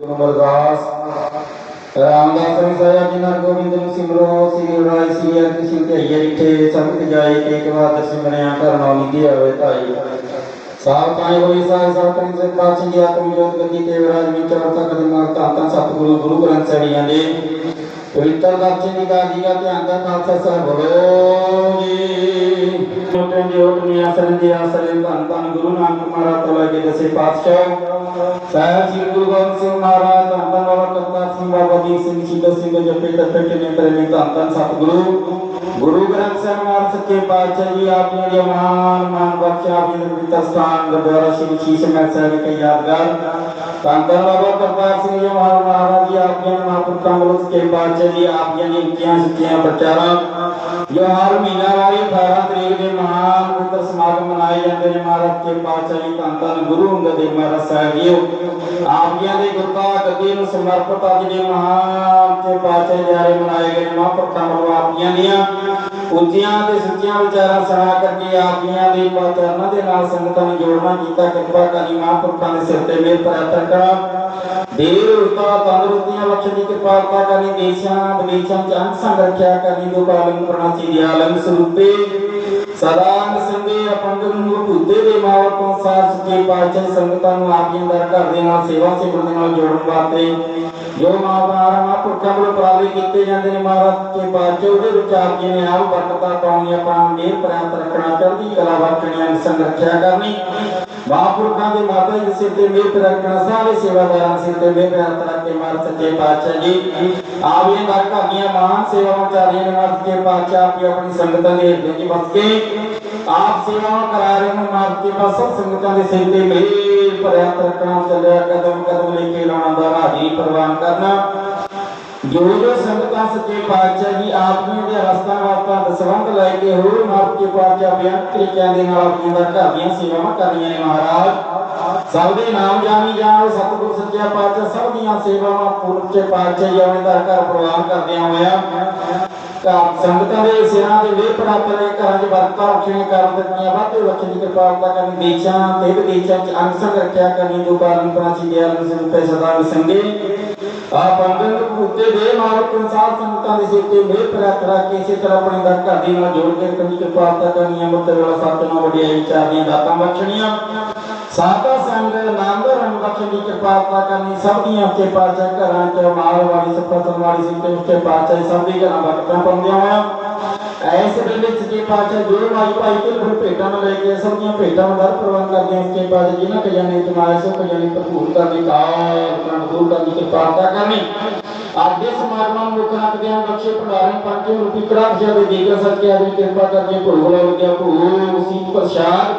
ਗੁਰੂ ਅਮਰਦਾਸ, ਰਾਮਦਾਸ ਸਿੰਘ ਸਾਹਿਬ ਜੀ ਨਾਲ ਗੋਬਿੰਦ ਨੂੰ ਸਿਮਰੋ ਸ੍ਰੀ ਰਾਈ ਸ੍ਰੀ ਹਰਿ ਕ੍ਰਿਸ਼ਨ ਤੇ ਆਈਏ ਰਿਠੇ ਸਬਤ ਜਾਏ ਤੇ ਇੱਕ ਵਾਰ ਸਿਮਰਿਆ ਕਰਨਾ ਨਿਧੀ ਆਵੇ ਧਾਈ। ਸਾਲ ਕਾਇ ਹੋਈ ਸਾਇ ਸਾਲ ਕਰੀ ਸੇ ਪਾਛ ਜੀ ਆਤਮ ਜੋਤ ਗਤੀ ਤੇ ਵਿਰਾਜ ਵਿੱਚ ਚੜਤਾ ਕਦੇ ਮਾਰ ਤਾਂ ਤਾਂ ਸਤਿਗੁਰੂ, ਗੁਰੂ ਗ੍ਰੰਥ ਸਾਹਿਬ ਜੀ ਦੇ ਪਵਿੱਤਰ ਦਰਸ਼ਨ ਦੀ ਦਾਦੀ ਦਾ ਧਿਆਨ ਦਾ ਖਾਲਸਾ ਸਾਹਿਬ ਬੋਲੋ ਜੀ। ਮੋਟੇ ਜੀ ਉਠਨੀ ਆਸਰਨ ਦੀ ਆਸਰਨ ਧੰਨ ਧੰਨ ਗੁਰੂ ਨਾਨਕ ਮਹਾਰਾਜ ਤੋਂ ਲੈ ਕੇ ਦਸੇ ਪਾਤਸ਼ਾਹ। ਸਾਹਿਬ ਸ੍ਰੀ ਗੁਰੂ ਗੋਬਿੰਦ ਸਿੰਘ ਮਹਾਰਾਜ, ਧੰਨ ਧੰਨ ਬਾਬਾ ਕਰਤਾਰ ਸਿੰਘ ਬਾਬਾ ਦੀਪ ਸਿੰਘ, ਸ਼ਹੀਦ ਸਿੰਘ ਜਪੇ ਤਪੇ ਨੇ ਪ੍ਰੇਮੀ ਧੰਨ ਧੰਨ ਸਤਿਗੁਰੂ। ਗੁਰੂ ਗ੍ਰੰਥ ਸਾਹਿਬ ਮਹਾਰਾਜ ਸੱਚੇ ਪਾਤਸ਼ਾਹ ਜੀ, ਆਪ ਜੀ ਦੇ ਮਹਾਨ ਮਾਨ ਬਖਸ਼ਾ ਆਪ ਜੀ ਸਥਾਨ, ਗੁਰਦੁਆਰਾ ਸ੍ਰੀ ਸ਼ੀਸ਼ ਮਹਿਲ ਸਾਹਿਬ ਕੇ ਯਾਦਗਾਰ। ਧੰਨ ਬਾਬਾ ਕਰਤਾਰ ਸਿੰਘ ਜੀ ਮਹਾਰਾਜ ਜੀ ਆਪ ਜੀ ਦੇ ਮਹਾਂਪੁਰਖਾਂ ਵੱਲੋਂ ਸੱਚੇ ਪਾਤਸ਼ਾਹ ਜੀ ਆਪ ਜੀ ਦੀਆਂ ਉੱਚੀਆਂ ਸੁੱਚੀਆਂ ਪ੍ਰਚਾਰਾਂ। ਜੋ ਹਰ ਮਹੀਨਾ ਵਾਰੀ 18 ਤਰੀਕ ਦੇ ਮਹਾਨ ਪਵਿੱਤਰ ਸਮਾਗਮ ਮਨਾਏ ਜਾਂਦੇ ਨੇ। ਮਹਾਰਾਜ ਕੇ ਪਾਤਸ਼ਾਹ ਜੀ ਧੰਨ ਧੰਨ ਗੁਰੂ ਅੰਗਦ ਦੇਵ ਮਹਾਰਾਜ ਸਾਹਿਬ ਜੀ ਆਪ ਜੀਆਂ ਦੇ ਗੁਰਤਾ ਗੱਦੀ ਨੂੰ ਸਮਰਪਿਤ ਅੱਜ ਦੇ ਮਹਾਨ ਤੇ ਪਾਤਸ਼ਾਹ ਜਿਹੜੇ ਮਨਾਏ ਗਏ ਮਹਾਂਪੁਰਖਾਂ ਵੱਲੋਂ ਆਪ ਜੀਆਂ ਦੀਆਂ ਉੱਚੀਆਂ ਤੇ ਸੁੱਚੀਆਂ ਵਿਚਾਰਾਂ ਸੁਣਾ ਕਰਕੇ ਆਪ ਦੇ ਪਾਤਸ਼ਾਹਾਂ ਦੇ ਨਾਲ ਸੰਗਤਾਂ ਨੂੰ ਜੋੜਨਾ ਕੀਤਾ। ਕਿਰਪਾ ਕਰੀ ਮਹਾਂਪੁਰਖਾਂ ਦੇ ਸਿਰ ਤੇ ਮੇਰ ਪ੍ਰਾਪਤ ਕਰਾ ਦੇਰ ਉਤਾ ਤੰਦਰੁਸਤੀਆਂ ਬਖਸ਼ਣ ਦੀ ਕਿਰਪਾਲਤਾ ਕਰਨੀ। ਦੇਸ਼ਾਂ, ਵਿਦੇਸ਼ਾਂ ਚ ਅੰਗ ਸੰਗ ਰੱਖਿਆ ਕਰਨੀ। ਦੋ ਕਾਲੰ ਪ੍ਰਣਾਸੀ ਦਿਆਲੰ ਸਰੂਪੇ। ਸਦਾ ਸੰਗੇ ਅਪੰਗ ਨੂੰ ਭੂਤੇ ਦੇ ਮਾਵ ਤੋਂ ਸਾਰ ਸੱਚੇ ਪਾਤਸ਼ਾਹ ਸੰਗਤਾਂ ਨੂੰ ਆਪ ਦਰ ਘਰ ਦੇ ਨਾਲ ਸੇਵਾ ਸਿਮਰਨ ਨਾਲ ਜੋੜਨ ਵਾਸਤੇ ਜੋ ਮਾਵਾਰਾਂ ਮਹਾਂਪੁਰਖਾਂ ਵੱਲੋਂ ਪ੍ਰਾਪਤ ਕੀਤੇ ਜਾਂਦੇ ਨੇ ਮਹਾਰਾਜ ਕੇ ਪਾਤਸ਼ਾਹ, ਉਹਦੇ ਵਿੱਚ ਆਪ ਨੇ ਆਪ ਬਰਕਤਾਂ ਪਾਉਣੀ ਆਪਾਂ ਮੇਰ ਪ੍ਰਾਪਤ ਰੱਖਣਾ ਚੜ੍ਹਦੀ ਕਲਾ ਬਖਸ਼ਣੀ ਅੰਗ ਰੱਖਿਆ ਕਰਨੀ। ਮਹਾਂਪੁਰਖਾਂ ਦੇ ਮਾਤਾ ਜੀ ਦੇ ਸਿਰ ਤੇ ਮੇਰ ਪ੍ਰਾਪਤ ਰੱਖਣਾ, ਸਾਰੇ ਸੇਵਾਦਾਰਾਂ ਦੇ ਸਿਰ ਤੇ ਮੇਰ ਪ੍ਰਾਪਤ ਰੱਖ ਕੇ ਮਾਰ ਸੱਚੇ ਪਾਤਸ਼ਾਹ ਜੀ। ਆਪ ਜੀ ਦਰ ਘਰ ਦੀਆਂ ਮਹਾਨ ਸੇਵਾਵਾਂ ਚੱਲ ਰਹੀਆਂ ਨੇ ਮਾਰ ਸੱਚੇ ਪਾਤਸ਼ਾਹ ਆਪੀ ਆਪਣੀ ਸੰਗਤਾਂ ਦੇ ਹਿਰਦੇ 'ਚ ਵਸ ਕੇ ਆਪ ਸੇਵਾਵਾਂ ਕਰਾ ਰਹੇ ਨੇ ਮਾਰ ਕੇ ਪਾਸ ਸਭ ਸੰਗਤਾਂ ਦੇ ਸਿਰ ਤੇ ਮੇਰ ਪ੍ਰਾਪਤ ਰੱਖਣਾ ਚੱਲਿਆ ਕਦਮ ਕਦਮ ਲੈ ਕੇ ਲਾਉਣਾ ਦਾ ਹਾਜ਼ਰੀ ਪ੍ਰਵਾਨ ਕਰਨਾ। ਜੋ ਜੋ ਸੰਗਤਾਂ ਸੱਚੇ ਪਾਤਸ਼ਾਹ ਜੀ, ਆਪ ਦੇ ਰਸਤਾ ਵਾਸਤਾ ਦਸਵੰਦ ਲੈ ਕੇ ਹੋਰ ਮਾਰ ਕੇ ਪਾਤਸ਼ਾਹ ਬਿਆਨ ਤਰੀਕਿਆਂ ਦੇ ਨਾਲ ਆਪਣੀਆਂ ਦਾ ਘਰ ਦੀਆਂ ਸੇਵਾਵਾਂ ਕਰਨੀਆਂ ਨੇ ਮਹਾਰਾਜ। ਸਭ ਦੇ ਨਾਮ ਜਾਣੀ ਜਾਣ, ਸਤਿਗੁਰ ਸੱਚਾ ਪਾਤਸ਼ਾਹ, ਸਭ ਦੀਆਂ ਸੇਵਾਵਾਂ ਪੂਰਨ ਚ ਪਾਤਸ਼ਾਹ ਜੀ ਆਪਣੇ ਦਾ ਘਰ ਪ੍ਰਵਾਨ ਕਰਦਿਆਂ ਹੋਇਆ। ਘਰ ਸੰਗਤਾਂ ਦੇ, ਸਿਰਾਂ ਦੇ ਵੇਹ ਪ੍ਰਾਪਤ ਨੇ, ਘਰਾਂ 'ਚ ਬਰਕਤਾਂ ਰੱਖੀਆਂ ਕਰ ਦਿੱਤੀਆਂ, ਵਾਧੇ ਬਖਸ਼ਣ ਦੀ ਕਿਰਪਾਲਤਾ ਕਰਨੀ, ਦੇਸ਼ਾਂ ਤੇ ਵਿਦੇਸ਼ਾਂ 'ਚ ਅੰਗ ਸੰਗ ਰੱਖਿਆ ਕਰਨੀ ਦੋ ਕਾਰਨ ਪ੍ਰਾਚੀ ਦਿਆਲ ਸਿੰਘ ਤੇ ਸਦਾ ਵਿਸੰਗੇ ਆ ਬੰਦਨ ਭੂਤੇ ਦੇ ਮਾਲਕ ਸੰਸਾਰ ਸੰਗਤਾਂ ਦੇ ਸਿਰ ਤੇ ਮੇਰ ਪ੍ਰਾਪਤ ਕੇ ਇਸੇ ਤਰ੍ਹਾਂ ਆਪਣੀ ਦਰ ਘਰ ਦੀ ਨਾਲ ਜੋੜ ਕੇ ਕੰਨੀ ਕਿਰਪਾਲਤਾ ਕਰਨੀ ਅੰਮ੍ਰਿਤ ਵੇਲਾ ਸੱਤ ਨੌ ਵਡਿਆਈ ਚਾਰ ਦੀਆਂ ਦਾਤਾਂ ਬਖਸ਼ਣੀਆਂ। ਸਾਤਾ ਸੰਗ ਆਨੰਦ ਰੰਗ ਬਖਸ਼ਣ ਦੀ ਕਿਰਪਾਲਤਾ ਕਰਨੀ, ਸਭ ਦੀਆਂ ਉੱਤੇ ਪਾਤਸ਼ਾਹ ਘਰਾਂ 'ਚ, ਮਾਲ ਵਾਲੀ ਸਫਲਤਾ ਵਾਲੀ ਸਿੰਘ ਤੇ ਉੱਤੇ ਪਾਤਸ਼ਾਹ, ਸਭ ਦੇ ਘਰਾਂ ਬਰਕਤਾਂ ਪਾਉਂਦਿਆਂ ਹੋਇਆ ਐਸ ਵੇਲੇ ਸੱਚੇ ਪਾਤਸ਼ਾਹ ਜੋ ਮਾਈ ਭਾਈ ਤੇ ਫਿਰ ਭੇਟਾਂ ਨੂੰ ਲੈ ਕੇ ਸਭ ਦੀਆਂ ਭੇਟਾਂ ਨੂੰ ਦਰ ਪ੍ਰਵਾਨ ਕਰਦੇ ਆ ਸੱਚੇ ਪਾਤਸ਼ਾਹ ਜਿਨ੍ਹਾਂ ਖਜ਼ਾਨੇ ਤੁਮਾਰੇ ਸੋ ਖਜ਼ਾਨੇ ਭਰਪੂਰ ਕਰਨੀ। ਕਾਲ ਕਰਨ ਦੂਰ ਕਰਨੀ ਕਿਰਪਾਲਤਾ ਕਰਨੀ। ਅੱਜ ਦੇ ਸਮਾਗਮਾਂ ਨੂੰ ਮੁੱਖ ਰੱਖਦਿਆਂ ਬਖਸ਼ੇ ਭੰਡਾਰਨ ਪੰਜੇ ਰੂਪੀ ਕੜਾ ਖਿਆ ਦੇ ਦੇਗਾ ਸੱਚੇ ਆਦਮੀ ਕਿਰਪਾ ਕਰਕੇ ਭੋਗ ਲਾ ਲੱਗਿਆ। ਭੋਗ, ਸੀਤ, ਪ੍ਰਸ਼ਾਦ।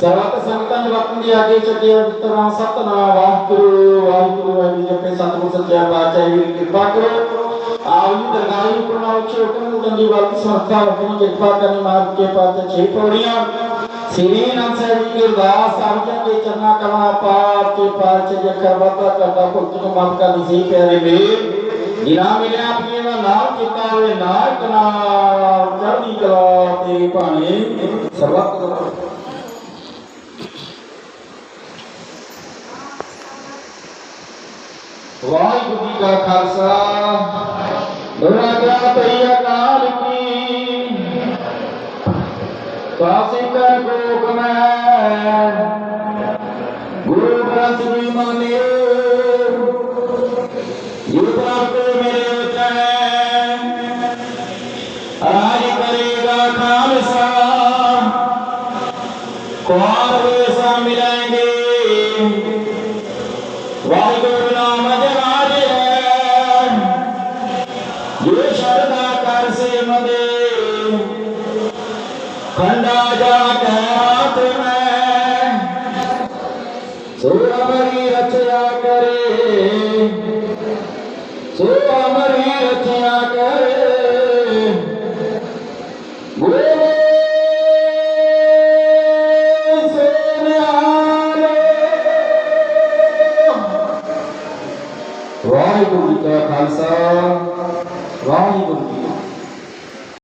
ਸਰਬਤ ਸੰਗਤਾਂ ਦੇ ਵਕਤ ਦੀ ਆਗੇ ਚੱਕਿਆ ਜਿਤਨਾ ਸਤਨਾਮ। ਵਾਹਿਗੁਰੂ ਵਾਹਿਗੁਰੂ ਵਾਹਿਗੁਰੂ ਜਪੇ ਸਤਿਗੁਰ ਸੱਚਾ ਪਾਤਸ਼ਾਹ ਜੀ ਦੀ ਕਿਰਪਾ ਕਰੋ। ਆਪ ਜੀ ਦਰਗਾਹ ਨੂੰ ਪ੍ਰਣਾਮ ਛੋਟੇ ਨੂੰ ਦੰਦੀ ਵਾਲੀ ਸੰਸਥਾ ਰੱਖਣੀ ਕਿਰਪਾ ਕਰਨੀ ਮਾਰ ਕੇ ਪਾਤਸ਼ਾਹ ਛੇ ਪੌੜੀਆਂ। ਸ੍ਰੀ ਅਨੰਦ ਸਾਹਿਬ ਜੀ ਦੀ ਅਰਦਾਸ ਸਾਹਿਬਾਂ ਦੇ ਚਰਨਾ ਕਮਾ ਪਾਪ ਕੇ ਪਾਤਸ਼ਾਹ ਜੀ ਕਰਬਤਾ ਕਰਦਾ, ਭੁਗਤ ਨੂੰ ਮਾਫ ਕਰਨੀ ਸੀ ਪਿਆਰੇ ਦਾ ਨਾਮ ਕੀਤਾ ਹੋਵੇ ਨਾਨਕ ਨਾਮ ਚੜ੍ਹਦੀ ਕਲਾ ਤੇ ਭਾਣੇ। ਸਰਬਤ ਵਾਹਿਗੁਰੂ ਜੀ ਕਾ ਖਾਲਸਾ। ਦੁਰਾਗਿਆ ਪਈ ਅਕਾਲ ਕੀ? ਕਾਸੀ ਕਰ ਗੋਗ ਮੈਂ। ਗੁਰੂ ਗ੍ਰੰਥ ਜੀ ਮਾਨੇ ਜੀ ਪ੍ਰਾਪਤ ਮੇਰੇ ਉਚੈ ਰਾਜ ਕਰੇਗਾ ਖਾਲਸਾ। ਕੁਆਰ ਵੇਸਾ ਮਿਲਾਂਗੇ। ਵਾਹਿਗੁਰੂ ਨਾਮ ਜਵਾਜ शरदा कर से मदे खंडा जा कहरात में सोहमरी रचया करे सोहमरी रचया करे गुरु ਵਾਹਿਗੁਰੂ ਜੀ ਕਾ ਖਾਲਸਾ longo